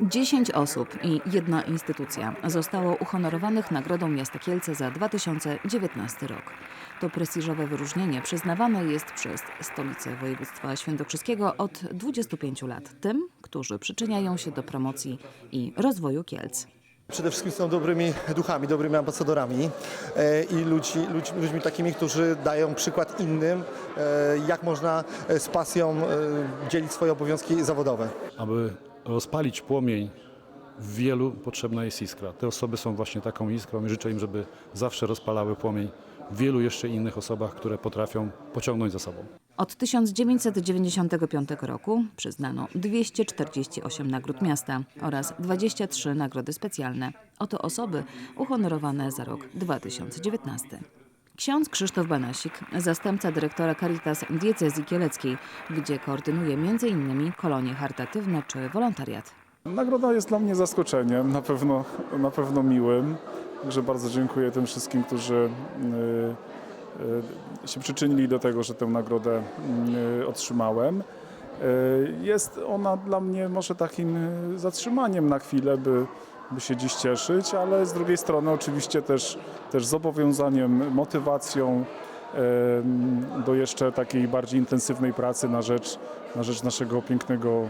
10 osób i jedna instytucja zostało uhonorowanych Nagrodą Miasta Kielce za 2019 rok. To prestiżowe wyróżnienie przyznawane jest przez Stolicę Województwa Świętokrzyskiego od 25 lat tym, którzy przyczyniają się do promocji i rozwoju Kielc. Przede wszystkim są dobrymi duchami, dobrymi ambasadorami e, i ludzi, ludź, ludźmi takimi, którzy dają przykład innym, e, jak można z pasją e, dzielić swoje obowiązki zawodowe. Aby rozpalić płomień, w wielu potrzebna jest iskra. Te osoby są właśnie taką iskrą i życzę im, żeby zawsze rozpalały płomień w wielu jeszcze innych osobach, które potrafią pociągnąć za sobą. Od 1995 roku przyznano 248 nagród miasta oraz 23 nagrody specjalne. Oto osoby uhonorowane za rok 2019. Ksiądz Krzysztof Banasik, zastępca dyrektora Caritas Diecezji Kieleckiej, gdzie koordynuje m.in. kolonie charytatywne czy wolontariat. Nagroda jest dla mnie zaskoczeniem, na pewno, na pewno miłym. Także bardzo dziękuję tym wszystkim, którzy y, y, się przyczynili do tego, że tę nagrodę y, otrzymałem. Jest ona dla mnie może takim zatrzymaniem na chwilę, by, by się dziś cieszyć, ale z drugiej strony oczywiście też, też zobowiązaniem, motywacją do jeszcze takiej bardziej intensywnej pracy na rzecz, na rzecz naszego pięknego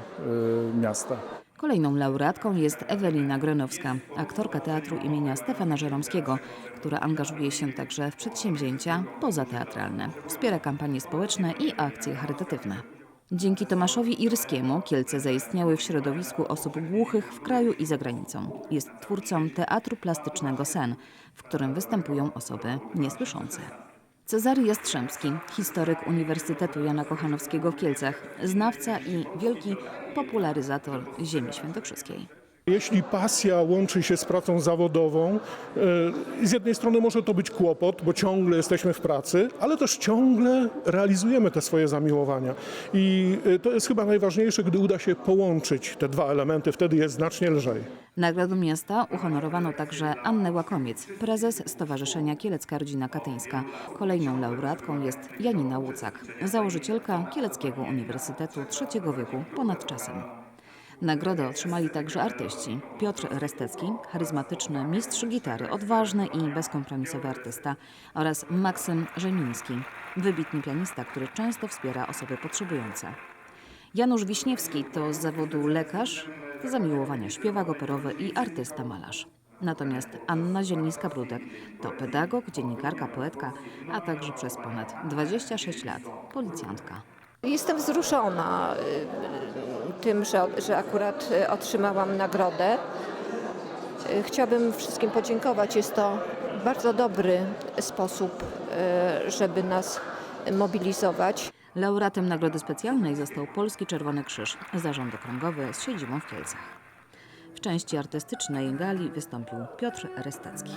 y, miasta. Kolejną laureatką jest Ewelina Gronowska, aktorka teatru imienia Stefana Żeromskiego, która angażuje się także w przedsięwzięcia pozateatralne. Wspiera kampanie społeczne i akcje charytatywne. Dzięki Tomaszowi Irskiemu Kielce zaistniały w środowisku osób głuchych w kraju i za granicą. Jest twórcą Teatru Plastycznego Sen, w którym występują osoby niesłyszące. Cezary Jastrzębski, historyk Uniwersytetu Jana Kochanowskiego w Kielcach, znawca i wielki popularyzator ziemi świętokrzyskiej. Jeśli pasja łączy się z pracą zawodową, e, z jednej strony może to być kłopot, bo ciągle jesteśmy w pracy, ale też ciągle realizujemy te swoje zamiłowania. I e, to jest chyba najważniejsze, gdy uda się połączyć te dwa elementy, wtedy jest znacznie lżej. Nagrodą miasta uhonorowano także Annę Łakomiec, prezes Stowarzyszenia Kielecka Rodzina Katyńska. Kolejną laureatką jest Janina Łucak, założycielka Kieleckiego Uniwersytetu Trzeciego Wieku ponad czasem. Nagrodę otrzymali także artyści. Piotr Restecki, charyzmatyczny mistrz gitary, odważny i bezkompromisowy artysta oraz Maksym Rzemiński, wybitny pianista, który często wspiera osoby potrzebujące. Janusz Wiśniewski to z zawodu lekarz, zamiłowania śpiewak operowy i artysta malarz. Natomiast Anna Zielińska-Brudek to pedagog, dziennikarka, poetka, a także przez ponad 26 lat policjantka. Jestem wzruszona y, tym, że, że akurat y, otrzymałam nagrodę. Y, Chciałabym wszystkim podziękować. Jest to bardzo dobry sposób, żeby nas mobilizować. Laureatem Nagrody Specjalnej został Polski Czerwony Krzyż, zarząd okręgowy z siedzibą w Kielcach. W części artystycznej gali wystąpił Piotr Restecki.